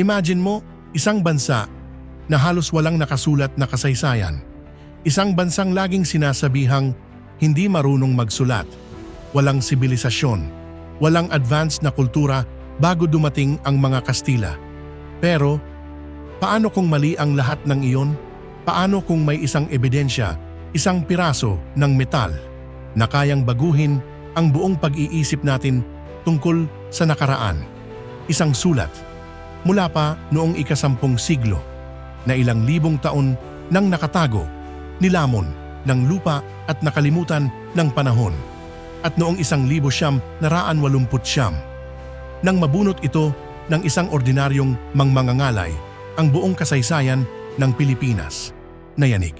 Imagine mo, isang bansa na halos walang nakasulat na kasaysayan. Isang bansang laging sinasabihang hindi marunong magsulat, walang sibilisasyon, walang advanced na kultura bago dumating ang mga Kastila. Pero, paano kung mali ang lahat ng iyon? Paano kung may isang ebidensya, isang piraso ng metal na kayang baguhin ang buong pag-iisip natin tungkol sa nakaraan? Isang sulat mula pa noong ikasampung siglo na ilang libong taon nang nakatago, nilamon ng lupa at nakalimutan ng panahon. At noong isang libo siyam naraan walumput siyam, nang mabunot ito ng isang ordinaryong mangmangangalay ang buong kasaysayan ng Pilipinas. Nayanig.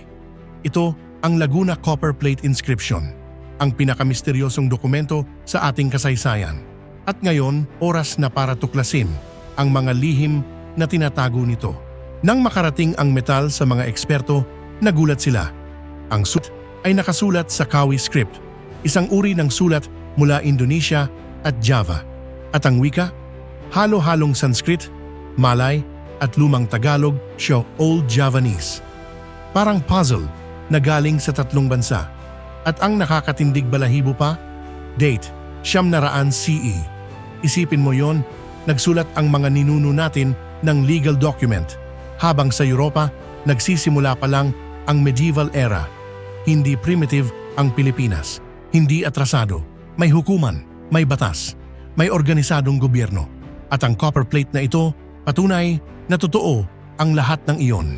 Ito ang Laguna Copper Plate Inscription, ang pinakamisteryosong dokumento sa ating kasaysayan. At ngayon, oras na para tuklasin ang mga lihim na tinatago nito. Nang makarating ang metal sa mga eksperto, nagulat sila. Ang sulat ay nakasulat sa Kawi script, isang uri ng sulat mula Indonesia at Java. At ang wika, halo-halong Sanskrit, Malay at lumang Tagalog, siyo Old Javanese. Parang puzzle na galing sa tatlong bansa. At ang nakakatindig balahibo pa, date, siyam na raan CE. Isipin mo yon, nagsulat ang mga ninuno natin ng legal document, habang sa Europa, nagsisimula pa lang ang medieval era. Hindi primitive ang Pilipinas, hindi atrasado, may hukuman, may batas, may organisadong gobyerno. At ang copper plate na ito, patunay na totoo ang lahat ng iyon.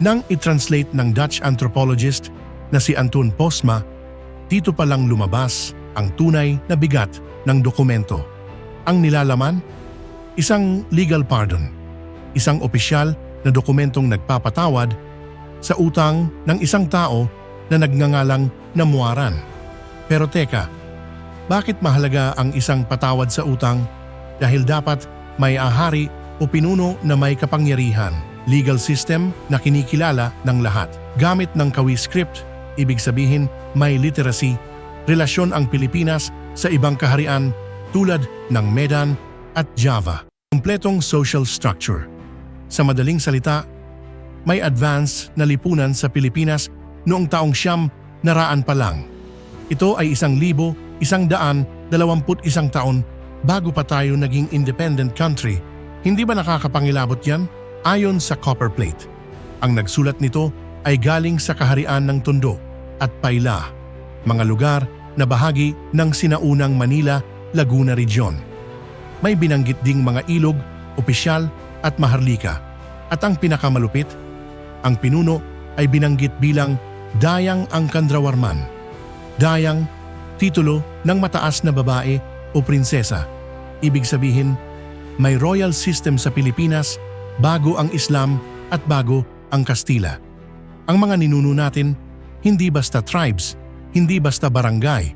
Nang i-translate ng Dutch anthropologist na si Anton Posma, dito pa lang lumabas ang tunay na bigat ng dokumento. Ang nilalaman, isang legal pardon, isang opisyal na dokumentong nagpapatawad sa utang ng isang tao na nagngangalang namuaran. Pero teka, bakit mahalaga ang isang patawad sa utang? Dahil dapat may ahari o pinuno na may kapangyarihan, legal system na kinikilala ng lahat. Gamit ng kawi script, ibig sabihin may literacy, relasyon ang Pilipinas sa ibang kaharian tulad ng Medan at Java. Kompletong social structure. Sa madaling salita, may advance na lipunan sa Pilipinas noong taong siyam naraan pa lang. Ito ay isang libo, isang daan, dalawamput isang taon bago pa tayo naging independent country. Hindi ba nakakapangilabot yan? Ayon sa copper plate. Ang nagsulat nito ay galing sa kaharian ng Tondo at Paila, mga lugar na bahagi ng sinaunang Manila, Laguna Region. May binanggit ding mga ilog, opisyal at maharlika. At ang pinakamalupit, ang pinuno ay binanggit bilang Dayang ang Kandrawarman. Dayang, titulo ng mataas na babae o prinsesa. Ibig sabihin, may royal system sa Pilipinas bago ang Islam at bago ang Kastila. Ang mga ninuno natin, hindi basta tribes, hindi basta barangay,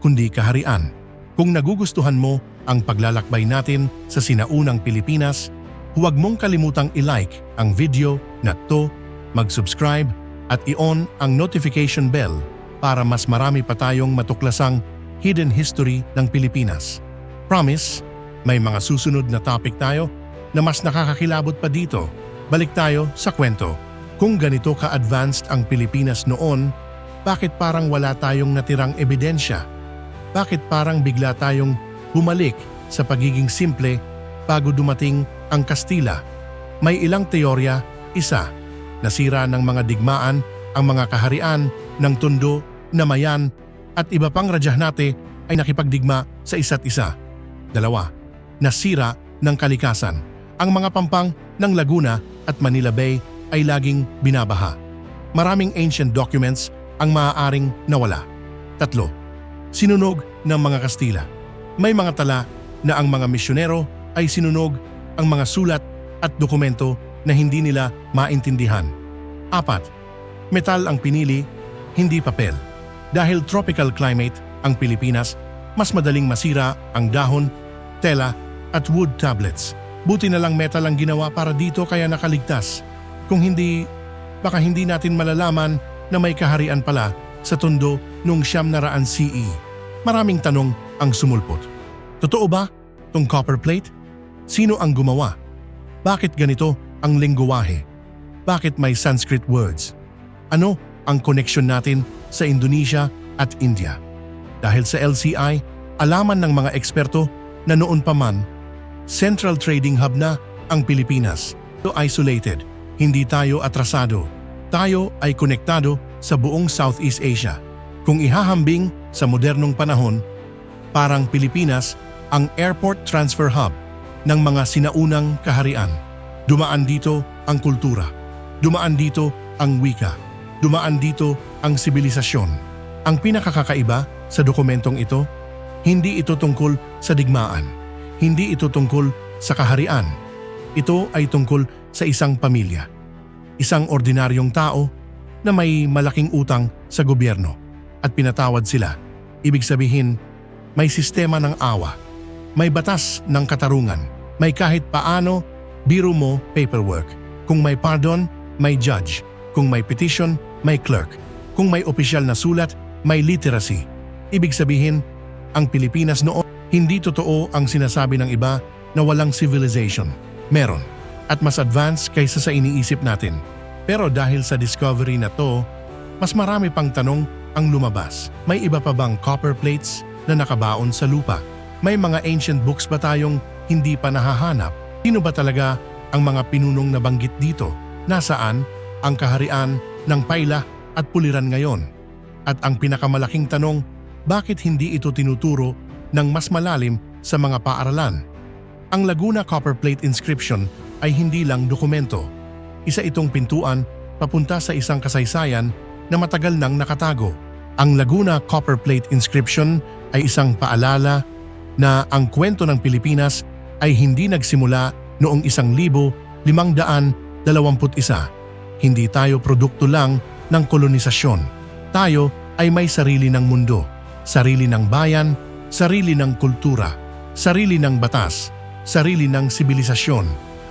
kundi kaharian. Kung nagugustuhan mo ang paglalakbay natin sa sinaunang Pilipinas, huwag mong kalimutang i-like ang video na to, mag-subscribe at i-on ang notification bell para mas marami pa tayong matuklasang hidden history ng Pilipinas. Promise, may mga susunod na topic tayo na mas nakakakilabot pa dito. Balik tayo sa kwento. Kung ganito ka-advanced ang Pilipinas noon, bakit parang wala tayong natirang ebidensya? Bakit parang bigla tayong bumalik sa pagiging simple bago dumating ang Kastila? May ilang teorya, isa, nasira ng mga digmaan ang mga kaharian ng Tondo, Namayan at iba pang rajahnate ay nakipagdigma sa isa't isa. Dalawa, nasira ng kalikasan. Ang mga pampang ng Laguna at Manila Bay ay laging binabaha. Maraming ancient documents ang maaaring nawala. Tatlo, sinunog ng mga Kastila. May mga tala na ang mga misyonero ay sinunog ang mga sulat at dokumento na hindi nila maintindihan. Apat, metal ang pinili, hindi papel. Dahil tropical climate ang Pilipinas, mas madaling masira ang dahon, tela at wood tablets. Buti na lang metal ang ginawa para dito kaya nakaligtas. Kung hindi, baka hindi natin malalaman na may kaharian pala sa Tondo noong siyam na raan CE. Maraming tanong ang sumulpot. Totoo ba tong copper plate? Sino ang gumawa? Bakit ganito ang lingguwahe? Bakit may Sanskrit words? Ano ang koneksyon natin sa Indonesia at India? Dahil sa LCI, alaman ng mga eksperto na noon pa man, central trading hub na ang Pilipinas. To isolated, hindi tayo atrasado. Tayo ay konektado sa buong Southeast Asia. Kung ihahambing sa modernong panahon, parang Pilipinas ang airport transfer hub ng mga sinaunang kaharian. Dumaan dito ang kultura. Dumaan dito ang wika. Dumaan dito ang sibilisasyon. Ang pinakakakaiba sa dokumentong ito, hindi ito tungkol sa digmaan. Hindi ito tungkol sa kaharian. Ito ay tungkol sa isang pamilya. Isang ordinaryong tao na may malaking utang sa gobyerno at pinatawad sila. Ibig sabihin, may sistema ng awa. May batas ng katarungan. May kahit paano, biro mo paperwork. Kung may pardon, may judge. Kung may petition, may clerk. Kung may opisyal na sulat, may literacy. Ibig sabihin, ang Pilipinas noon, hindi totoo ang sinasabi ng iba na walang civilization. Meron. At mas advanced kaysa sa iniisip natin. Pero dahil sa discovery na to, mas marami pang tanong ang lumabas. May iba pa bang copper plates na nakabaon sa lupa? May mga ancient books ba tayong hindi pa nahahanap? Sino ba talaga ang mga pinunong nabanggit dito? Nasaan ang kaharian ng paila at puliran ngayon? At ang pinakamalaking tanong, bakit hindi ito tinuturo ng mas malalim sa mga paaralan? Ang Laguna Copper Plate Inscription ay hindi lang dokumento. Isa itong pintuan papunta sa isang kasaysayan na matagal nang nakatago. Ang Laguna Copper Plate Inscription ay isang paalala na ang kwento ng Pilipinas ay hindi nagsimula noong 1521. Hindi tayo produkto lang ng kolonisasyon. Tayo ay may sarili ng mundo, sarili ng bayan, sarili ng kultura, sarili ng batas, sarili ng sibilisasyon.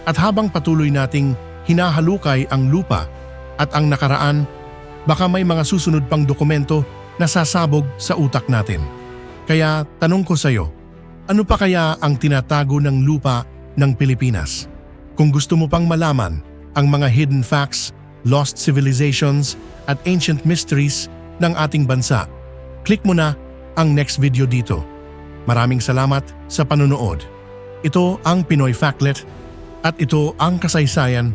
At habang patuloy nating hinahalukay ang lupa at ang nakaraan, baka may mga susunod pang dokumento na sasabog sa utak natin. Kaya tanong ko sa iyo, ano pa kaya ang tinatago ng lupa ng Pilipinas? Kung gusto mo pang malaman ang mga hidden facts, lost civilizations at ancient mysteries ng ating bansa, click mo na ang next video dito. Maraming salamat sa panonood. Ito ang Pinoy Factlet at ito ang kasaysayan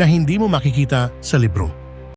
na hindi mo makikita sa libro.